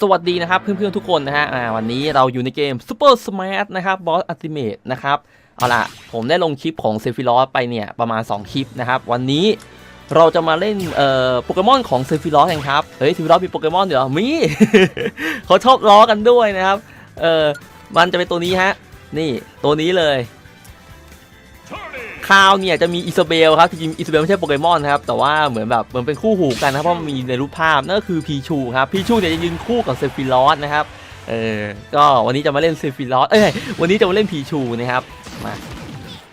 สวัสดีนะครับเพื่อนๆทุกคนนะฮะวันนี้เราอยู่ในเกม Super Smash นะครับ Boss Ultimate นะครับ เอาล่ะ ผมได้ลงคลิปของเซฟิลอสไปเนี่ยประมาณ 2 คลิปนะครับ วันนี้เราจะมาเล่นเอ่อโปเกมอนของเซฟิลอสกันครับ เฮ้ยเซฟิลอสมีโปเกมอนเดี๋ยวมีเขาชอบล้อกันด้วยนะครับ เออมันจะเป็นตัวนี้ฮะ นี่ตัวนี้เลย คราวเนี่ยจะมีอิซาเบลครับจริงๆอิซาเบลไม่ใช่โปเกมอนนะครับแต่ว่าเหมือนแบบเหมือนเป็นคู่หูกันนะครับเพราะมันมีในรูปภาพนั่นก็คือพีชูครับพีชูเนี่ยจะยืนคู่กับเซฟิลอสนะครับเออก็วันนี้จะมาเล่นเซฟิลอสเอ้ยวันนี้จะมาเล่นพีชูนะครับมา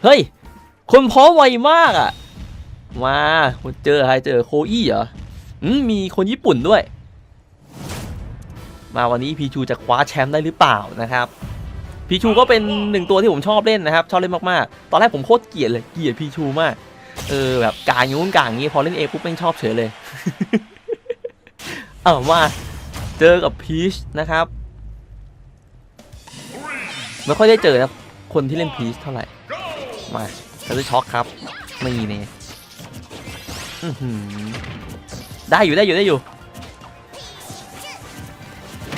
เฮ้ยคนพร้อมไวมากอะมาเจอใครเจอโคอี้เหรออืมมีคนญี่ปุ่นด้วย มาวันนี้พีชูจะคว้าแชมป์ได้หรือเปล่านะครับ พีชูก็เป็นหนึ่งตัวที่ผมชอบเล่นนะครับ ชอบเล่นมากๆ ตอนแรกผมโคตรเกลียดเลยเกลียดพีชูมาก เออแบบกางงู้นกางงี้พอเล่นเอปุ๊บแม่งชอบเฉยเลย เออมาเจอกับพีชนะครับไม่ค่อยได้เจอนะคนที่เล่นพีชเท่าไหร่ มาจะได้ช็อกครับนี่เนี่ยได้อยู่ได้อยู่ได้อยู่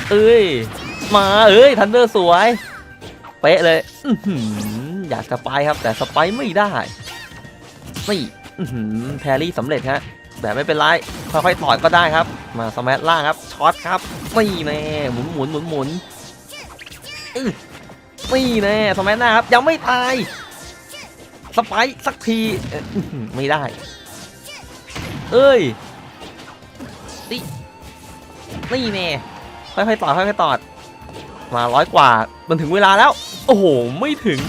เอ้ย มาเอ้ยทันเดอร์สวย เป๊ะเลยอยากสไปครับ แต่สไปไม่ได้นี่แพรรี่สำเร็จฮะแต่ไม่เป็นไร ค่อยๆถอดก็ได้ครับ มาสมัล่างครับช็อตครับนี่แน่หมุนหมุนหมุนหมุนนี่แน่สมัหน้าครับ ยังไม่ตายสไปสักทีไม่ได้ เอ้ยนี่นี่แน่ค่อยๆต่อค่อยๆต่อ มาร้อยกว่า มันถึงเวลาแล้ว โอ้โห ไม่ถึง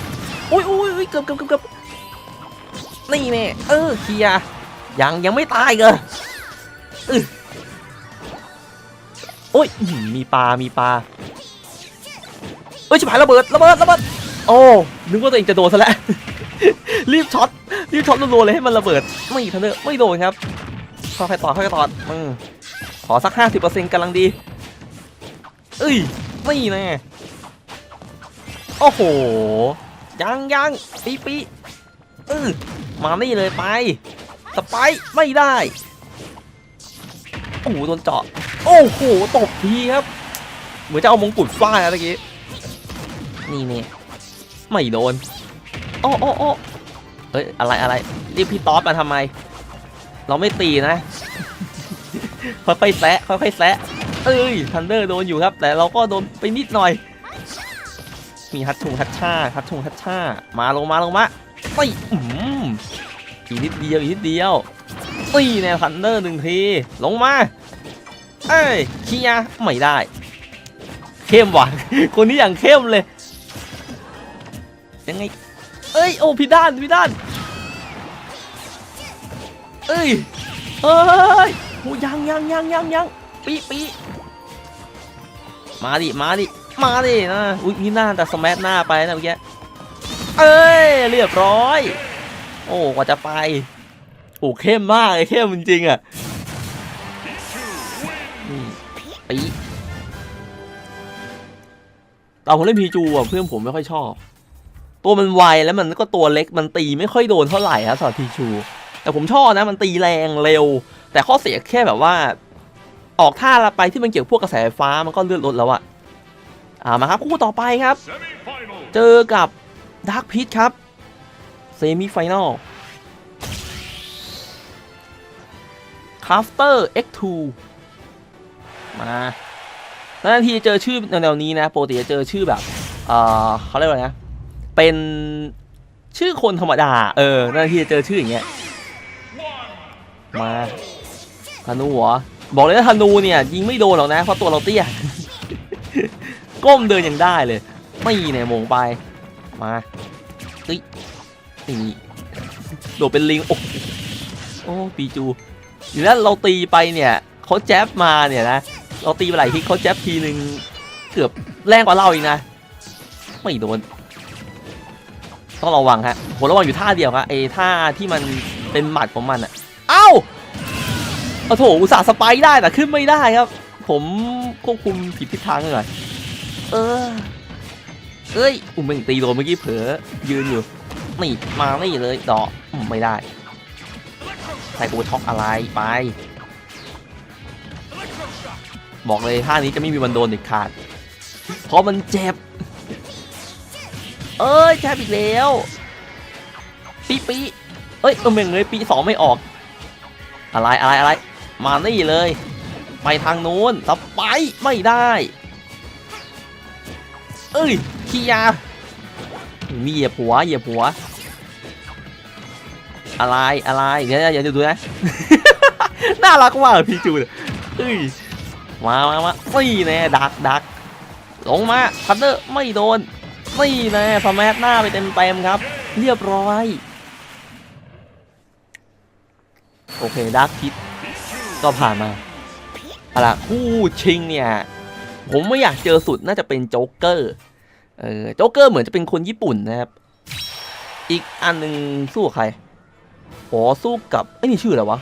อุ้ยอุ้ยอุ้ยเกือบเกือบเกือบนี่แน่เออเคลียยังยังไม่ตายเลยเอโอ้ยมีปลา มีปลาเอ้ยชิบหายระเบิดระเบิดระเบิด โอ้นึกว่าตัวเองจะโดนซะแล้ว รีบช็อต รีบช็อตรัวๆเลยให้มันระเบิด ไม่ทันเนอร์ไม่โดนครับค่อยๆต่อค่อยๆต่อขอสักห้าสิบเปอร์เซ็นต์กำลังดี เอ้ย นี่แน่โอ้โห ยังยังปีปีเออมานี่เลยไป สไปไม่ได้ โอ้โหโดนเจาะ โอ้โห ตบทีครับ เหมือนจะเอามงกุฎฟาดนะตะกี้ นี่เนี่ยไม่โดน โอ้โอ้โอ้เอ้ย อะไรอะไรรียกพี่ต๊อดมาทำไม เราไม่ตีนะ ค่อยๆแซะค่อยๆแซะ เอ้ยทันเดอร์โดนอยู่ครับ แต่เราก็โดนไปนิดหน่อย มีฮัตชงฮัตชาฮัตชงฮัตชามาลงมาลงมาไปอืมอีกนิดเดียวอีกนิดเดียวตีแนวทันเดอร์หนึ่งที ลงมา เอ้ยเคลียร์ไม่ได้ เข้มว่ะคนนี้อย่างเข้มเลย ยังไง เอ้ย โอ้พี่ด้านพี่ด้าน เอ้ยเอ้ยโอ้ยังยังยังยังยังปีปี มาดิ มาดิ มาดินะ อุ้ยนี่หน่าจะสมัหน้าไปนะเมื่อกี้ เอ้ย เรียบร้อย โอ้กว่าจะไป โอ้เข้มมากเลยเข้มจริงๆอะปีตอนผมเล่นพีจูอะเพื่อนผมไม่ค่อยชอบ ตัวมันไวแล้วมันก็ตัวเล็กมันตีไม่ค่อยโดนเท่าไหร่ครับสำหรับพีจูแต่ผมชอบนะมันตีแรงเร็ว แต่ข้อเสียแค่แบบว่า ออกท่าละไปที่มันเกี่ยวพวกกระแสไฟฟ้ามันก็เลื่อนลดแล้วอะอ่ามาครับคู่ต่อไปครับ Semi-final. เจอกับดาร์ p พิ t ครับเซมิไฟแนลคาฟเตอร์ X2 มาแล้วทีจะเจอชื่อแนวๆนี้นะปกติจะเจอชื่อแบบ เอ่อเขาเรียกว่าไงนะ เป็นชื่อคนธรรมดา เออนั่นทีจะเจอชื่ออย่างเงี้ย มาธนูเหรอ บอกเลยว่าธนูเนี่ยยิงไม่โดนหรอกนะเพราะตัวเราเตี้ย ก้มเดินยังได้เลย ไม่เนี่ยมงไป มาเฮ้ยนี่โดดเป็นลิง โอ้โหโอ้ปีจูอยู่แล้วเราตีไปเนี่ยเขาแจ๊บมาเนี่ยนะเราตีไปหลายทีเขาแจ๊บทีหนึ่งเกือบแรงกว่าเราอีกนะ ไม่โดนต้องระวังฮะผมระวังอยู่ท่าเดียวครับไอ้ท่าที่มันเป็นหมัดของมันอะเอ้า โอ้โถอุตส่าห์สไปได้แต่ขึ้นไม่ได้ครับ ผมควบคุมผิดทิศทางเลยเออเอ้ยอุ้มเม่งตีโดนเมื่อกี้เผลอยืนอยู่นี่มานี่เลยดอกไม่ได้ใส่กูช็อกอะไรไป บอกเลยท่านี้จะไม่มีวันโดนเด็ดขาด เพราะมันเจ็บ เอ้ยแจ็บอีกแล้วปีปีเอ้ยเออเมงเลยปีสองไม่ออก อะไรอะไรอะไร มานี่เลย ไปทางนู้นสไปไม่ได้ เอ้ยขี้ยา มีเหยียบหัวเหยียบหัว อะไรอะไรเดี๋ยวเดี๋ยวเดี๋ยวดูนะ น่ารักมาพี่จูนเอ้ยมามามาไม่แน่ดักดักลงมาพันเดอร์ไม่โดนไม่แน่สมัหน้าไปเต็มเต็มๆครับ เรียบร้อย โอเคดักคิด ก็ผ่านมาเอาล่ะคู่ชิงเนี่ย ผมไม่อยากเจอสุดน่าจะเป็นโจ๊กเกอร์เออโจ๊กเกอร์เหมือนจะเป็นคนญี่ปุ่นนะครับ อีกอันหนึ่งสู้กับใครอ๋อสู้กับไอ้ยนี่ชื่ออะไรวะ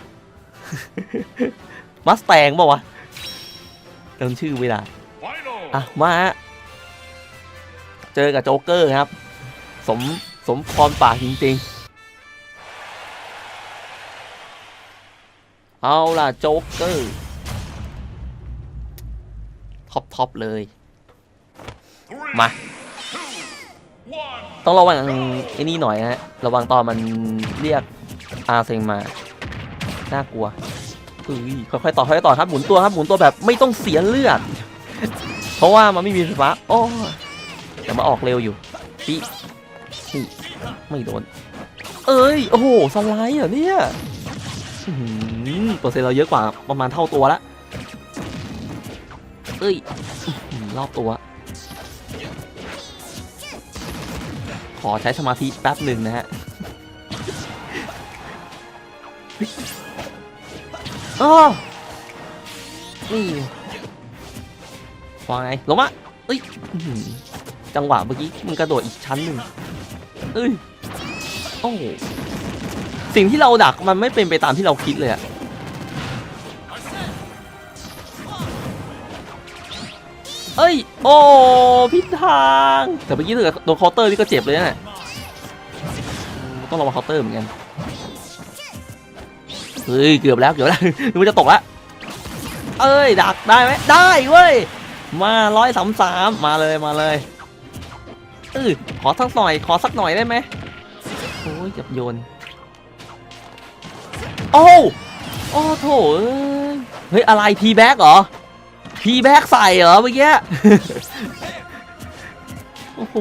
มัสแตงป่าวะจำชื่อไม่ได้อะมาฮะเจอกับโจ๊กเกอร์ครับ สมสมพรปากจริงๆ เอาล่ะโจ๊กเกอร์ท็อปท็อปเลย มา ต้องระวังไอ้นี่หน่อยนะฮะ ระวังตอนมันเรียกอาเซงมา น่ากลัวเอ้ยค่อยๆต่อค่อยๆต่อครับ หมุนตัวครับ หมุนตัวแบบไม่ต้องเสียเลือด เพราะว่ามันไม่มีไฟฟ้า โอ้แต่มาออกเร็วอยู่ปีนี่ไม่โดน เอ้ย โอ้โห สไลด์เหรอเนี่ย เปอร์เซ็นต์เราเยอะกว่าประมาณเท่าตัวละเอ้ยรอบตัว ขอใช้สมาธิแป๊บหนึ่งนะฮะอ้อนี่วางไงลงมาเอ้ยจังหวะเมื่อกี้มันกระโดดอีกชั้นหนึ่งเอ้ยโอ้สิ่งที่เราดักมันไม่เป็นไปตามที่เราคิดเลยอะ อ้ย โอ้พิดทาง แต่เมื่อกี้ถ้าเกิดโดนเคาน์เตอร์นี่ก็เจ็บเลยนี่ต้องระวังเคาน์เตอร์เหมือนกัน เฮ้ย เกือบแล้วเกือบแล้วนึกว่าจะตกละ เอ้ย ดักได้ไหมได้เว้ย มาร้อยสามสามมาเลยมาเลยเออขอสักหน่อย ขอสักหน่อยได้ไหมโอ้ยจับโยน โอ้โอ้โถเฮ้ย อะไรทีแบ็กเหรอ ทีแบกใส่เหรอเมื่อกี้ โอ้โห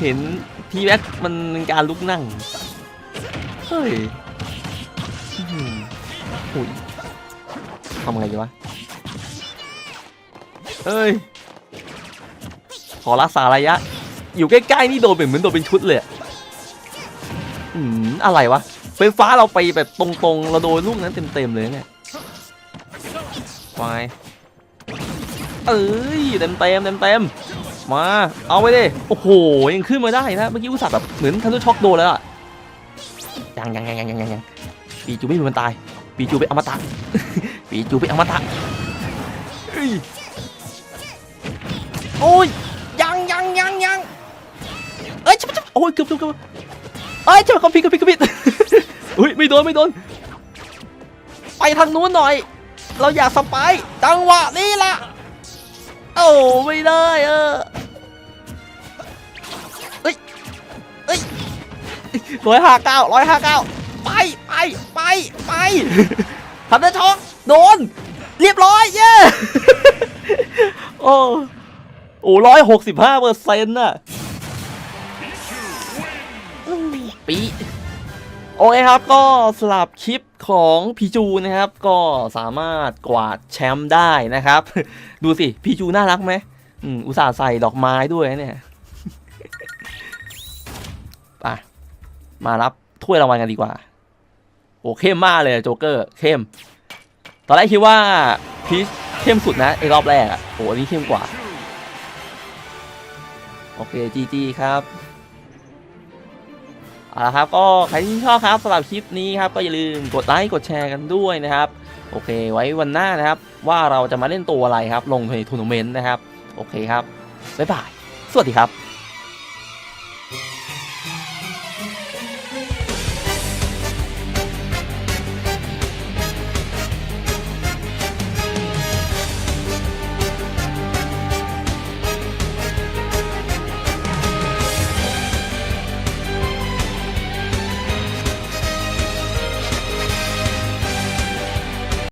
เห็นทีแบกมันเป็นการลุกนั่ง เฮ้ยอื้อหือโอ้ยทำไงดีวะเอ้ย ขอรักษาระยะ อยู่ใกล้ๆนี่โดนเป็นเหมือนโดนเป็นชุดเลยอะอืมอะไรวะไฟฟ้าเราไปแบบตรงๆ เราโดนลูกนั้นเต็มๆเลยเนี่ยไป เอ้ยเต็มๆเต็มๆมมา เอาไปดิโอ้โห ยังขึ้นมาได้นะ เมื่อกี้อุตส่าห์แบบเหมือนทันทุช็อกโดนแล้วอะยังยังยังยังยังยังปีจูไม่มีวันตาย ปีจูเป็นอมตะ ปีจูเป็นอมตะโอ้ยยังยังยังยังเอ้ยชิบชิบโอ้ยเกือบเกือบเกือบเอ้ยชิบคอมพิวคอมพิวคอมพิวอุ้ยไม่โดนไม่โดนไปทางนู้นหน่อย เราอยากสไปร์จังหวะนี้ล่ะ โอ้ไม่ได้เออเอ้ยเอ้ยร้อยห้าเก้าร้อยห้าเก้าไปไปไปไปทำได้ช็อกโดน เรียบร้อยเย้โอ้โอ้ร้อยหกสิบห้าเปอร์เซ็นต์น่ะปีโอเคครับก็สลับคลิป ของพีจูนะครับ ก็สามารถกวาดแชมป์ได้นะครับ ดูสิพีจูน่ารักไหมอุตส่าห์ใส่ดอกไม้ด้วยเนี่ยไปมารับถ้วยรางวัลกันดีกว่า โอ้เข้มมากเลยโจ๊กเกอร์เข้ม ตอนแรกคิดว่าพีชเข้มสุดนะไอ้รอบแรกอะโอ้อันนี้เข้มกว่า โอเคจีจีครับ เอาละครับก็ใครที่ชอบครับสำหรับคลิปนี้ครับก็อย่าลืมกดไลค์กดแชร์กันด้วยนะครับ โอเค ไว้วันหน้านะครับ ว่าเราจะมาเล่นตัวอะไรครับ ลงในทัวร์นาเมนต์นะครับ โอเคครับบ๊ายบาย สวัสดีครับ